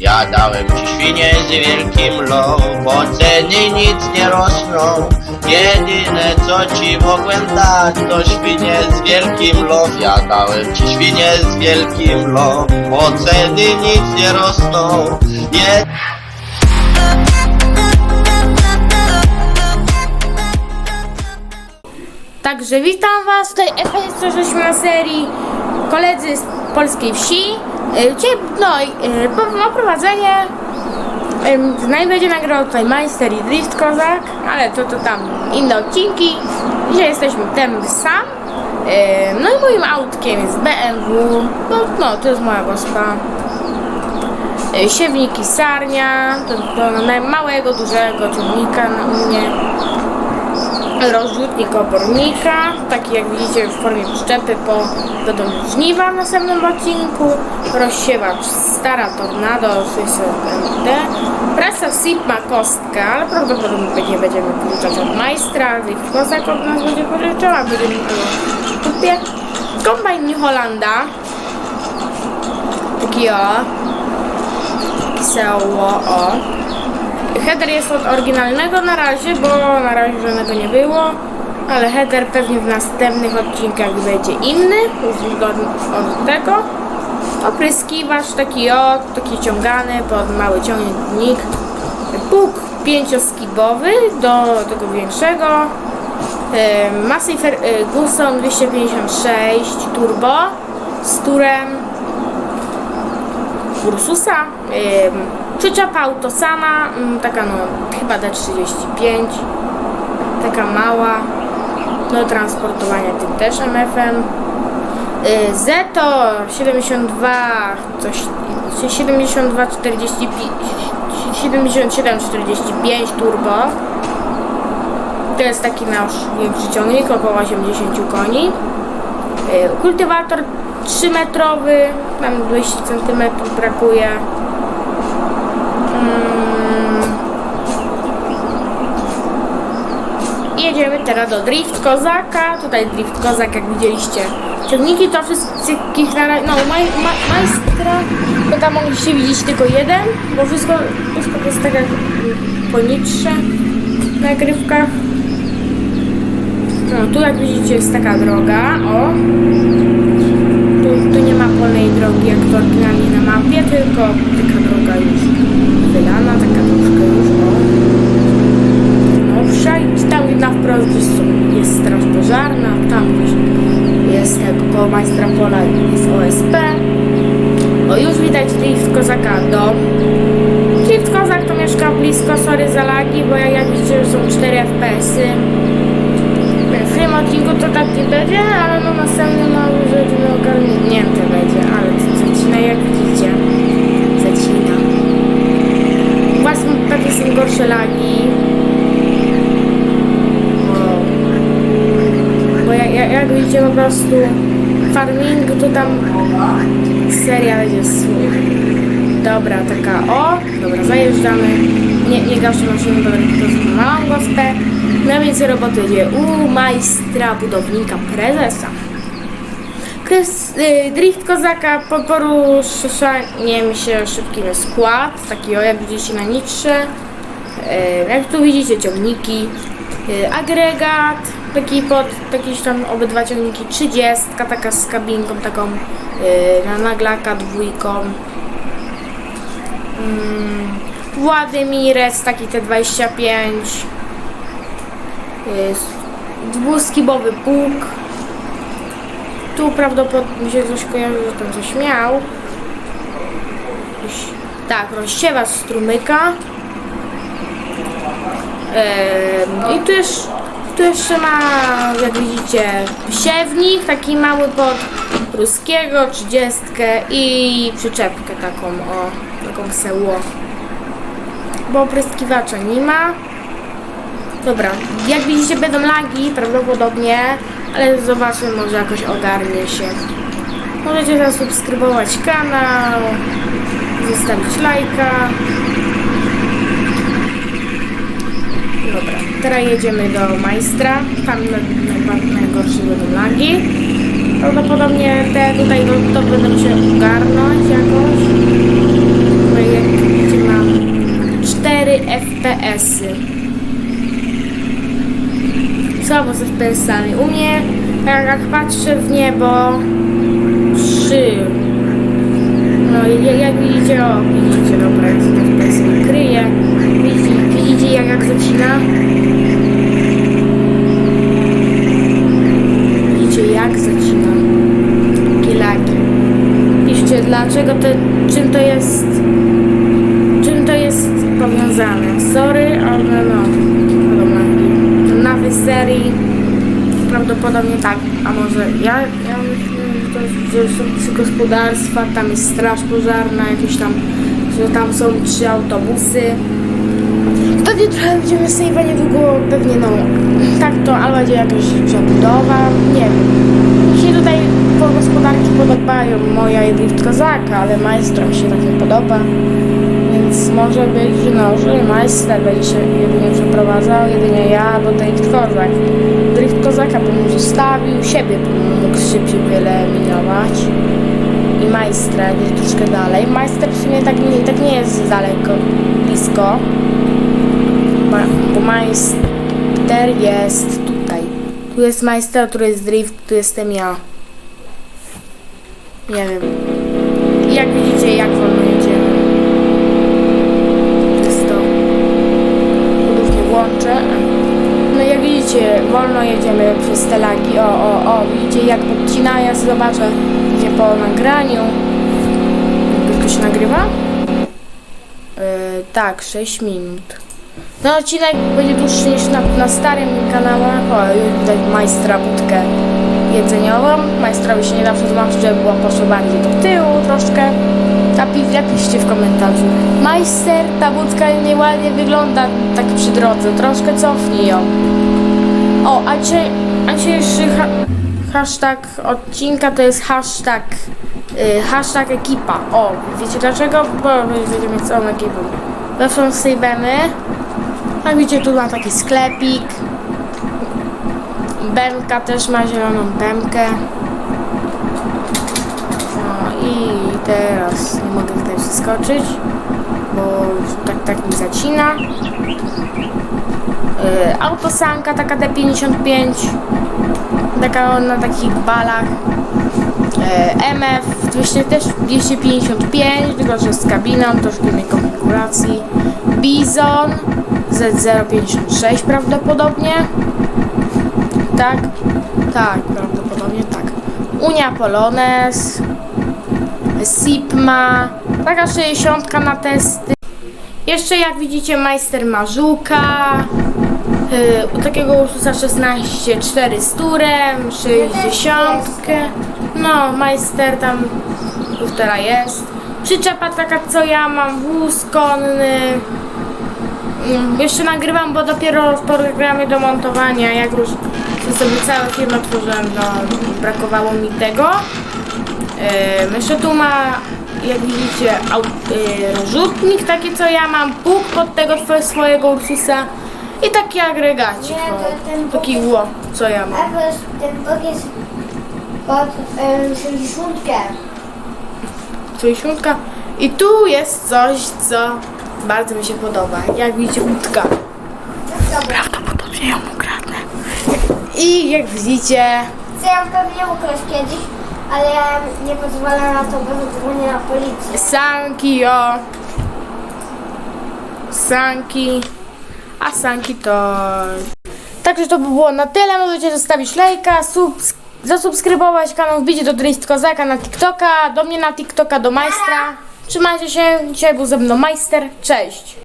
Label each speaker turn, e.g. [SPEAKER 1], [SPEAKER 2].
[SPEAKER 1] Ja dałem ci świnie z wielkim low, bo ceny nic nie rosną. Jedyne co ci mogłem dać, to świnie z wielkim low. Ja dałem ci świnie z wielkim low, bo ceny nic nie rosną. Je
[SPEAKER 2] Także witam Was, tutaj FS168 na serii koledzy z polskiej wsi. Y, Dzisiaj, no, na prowadzenie y, naj będzie nagrał tutaj Majster i Drift Kozak, ale to, to tam inne odcinki. Dzisiaj jesteśmy tem sam. No i moim autkiem jest BMW, no, no to jest moja gospa. Y, Siewnik i sarnia, to, na małego, dużego ciągnika na mnie rozrzutnik obornika, taki jak widzicie w formie przyczepy po będą żniwa w następnym odcinku, rozsiewacz stara Tornado 600 MD, prasa Sigma kostka, ale prawdopodobnie nie będziemy pożyczać od majstra, Lift Kozak od nas będzie pożyczał, a będziemy w kupie. Kombajn New Hollanda, taki o, Seoło, o, Header jest od oryginalnego na razie, bo na razie żadnego nie było, ale header pewnie w następnych odcinkach będzie inny, już od, tego. Opryskiwacz taki o, taki ciągany pod mały ciągnik. Pług pięcioskibowy do tego większego. E, Massey Fer- e, Guson 256 Turbo z turem Ursusa. Przyczepa autosana, ym, taka no chyba D35, taka mała, do transportowania tym też MF-em. Y, Zetor 72, coś, 72, 45, 77, 45 turbo. To jest taki nasz większy ciągnik, około 80 koni. Y, Kultywator 3 metrowy, tam 200 cm brakuje. Mm. Jedziemy teraz do Drift Kozaka. Tutaj Drift Kozak, jak widzieliście. Ciągniki to wszystkich na razie. No, maj, ma, majstra. To tam mogliście widzieć tylko jeden, bo wszystko, jest tak jak poniższe w nagrywkach. No, tu jak widzicie jest taka droga. O, tu, tu nie ma polnej drogi jak to oryginalnie na mapie, tylko taka droga już i tam na wprost gdzieś jest straż pożarna, tam gdzieś jest jak koło majstra pola jest OSP. O już widać Drift Kozaka dom. Drift Kozak to mieszka blisko, sorry za lagi, bo jak, jak widzicie są 4 FPS-y. W tym odcinku to tak nie będzie, ale no następny mały rzecz prostu farming to tam seria będzie słów. Dobra, taka o, dobra, zajeżdżamy. Nie, nie gaszę maszyny, bo po małą gospę. No więc roboty idzie u majstra, budownika, prezesa. Kres, y, drift kozaka po poruszaniem się szybkim skład, taki o jak widzicie na nitrze. Y, jak tu widzicie ciągniki, y, agregat, taki pod, jakieś tam obydwa ciągniki, 30, taka z kabinką taką y, na naglaka dwójką. Mm, Władymirec, taki T25. Jest dwuskibowy pług. Tu prawdopodobnie się coś kojarzy, że tam coś miał. Jakiś- Tak, rozsiewa strumyka. Em, I jeszcze, tu jeszcze ma, jak widzicie, siewnik, taki mały pod ruskiego, trzydziestkę i przyczepkę taką, o, taką seło. Bo opryskiwacza nie ma. Dobra, jak widzicie będą lagi prawdopodobnie, ale zobaczmy, może jakoś ogarnie się. Możecie zasubskrybować kanał, zostawić lajka. Dobra, teraz jedziemy do majstra. Tam najgorsze będą lagi. Prawdopodobnie te tutaj no, to będą się ogarnąć jakoś. Projekt, gdzie mam 4 FPS-y. Słabo z FPS-ami. U mnie, tak jak patrzę w niebo, 3. No i jak widzicie, o, widzicie, dobra, jest jak, zacina? Widzicie jak zacina? Kilaki. Piszcie, dlaczego to, czym to jest, czym to jest powiązane. Sorry, ale no, nowej serii prawdopodobnie tak, a może ja, ja myślę, że, to, są trzy gospodarstwa, tam jest straż pożarna, jakieś tam, że tam są trzy autobusy. Pewnie trochę będziemy save'a niedługo, pewnie no, tak to, albo będzie jakaś przebudowa, nie wiem. Się tutaj po gospodarki podobają moja i Drift Kozaka, ale majstra mi się tak nie podoba. Więc może być, że no, że majster będzie się jedynie przeprowadzał, jedynie ja, bo Drift Kozak. Drift Kozaka bym zostawił, siebie bym mógł szybciej wyeliminować. I majstra troszkę dalej. Majster w sumie tak nie, tak nie jest daleko, blisko. Bo majster jest tutaj. Tu jest majster, tu jest drift, tu jestem ja. Nie wiem. Jak widzicie, jak wolno jedziemy. Jest to. Już nie włączę. No jak widzicie, wolno jedziemy przez te lagi. O, o, o, widzicie jak podcina, ja zobaczę, gdzie po nagraniu. To się nagrywa? Yy, tak, 6 minut. Ten odcinek będzie dłuższy niż na, na starym kanale. O, widać majstra budkę jedzeniową. Majstrowi się nie da przetłumaczyć, żeby było poszło bardziej do tyłu troszkę. Napi- Napiszcie w komentarzu. Majster, ta budka nieładnie wygląda tak przy drodze. Troszkę cofnij ją. O, a dzisiaj, a dzisiejszy ha hashtag odcinka to jest hashtag y, hashtag ekipa. O, wiecie dlaczego? Bo będziemy mieć całą ekipę. Zresztą sejbemy. A widzicie, tu ma taki sklepik. Bemka też ma zieloną bemkę. No i teraz nie mogę tutaj przeskoczyć, bo tak, tak mi zacina. Yy, autosanka taka D55. Taka na takich balach. Yy, MF 200, też 255, tylko że z kabiną, troszkę innej konfiguracji. Bizon Z056 prawdopodobnie. Tak? Tak, prawdopodobnie tak. Unia Polones, Sipma, taka 60 na testy. Jeszcze jak widzicie Majster Marzuka, yy, takiego Ursusa 16 4 z turem, 60. No, Majster tam teraz jest. Przyczepa taka co ja mam, wóz konny. Jeszcze nagrywam, bo dopiero w programie do montowania, jak już sobie całą firmę tworzyłem, no brakowało mi tego. Yy, jeszcze tu ma, jak widzicie, au, yy, rozrzutnik taki co ja mam, pług pod tego swojego Ursusa i taki agregacik,
[SPEAKER 3] Nie,
[SPEAKER 2] o,
[SPEAKER 3] to ten
[SPEAKER 2] taki ło, co ja mam.
[SPEAKER 3] Jest, ten bok jest pod um, 60.
[SPEAKER 2] 60. I tu jest coś, co bardzo mi się podoba. Jak widzicie, łódka.
[SPEAKER 3] Dobra.
[SPEAKER 2] Prawdopodobnie ją ukradnę. I jak widzicie,
[SPEAKER 3] Chcę ją pewnie ukraść kiedyś, ale ja nie pozwolę na to, bo zadzwonię na policję.
[SPEAKER 2] sanki, o. Sanki. A sanki to... Także to by było na tyle. Możecie zostawić lajka, subs zasubskrybować kanał, wbić do Drift Kozaka na TikToka, do mnie na TikToka, do Majstra. Trzymajcie się, dzisiaj był ze mną Majster. Cześć!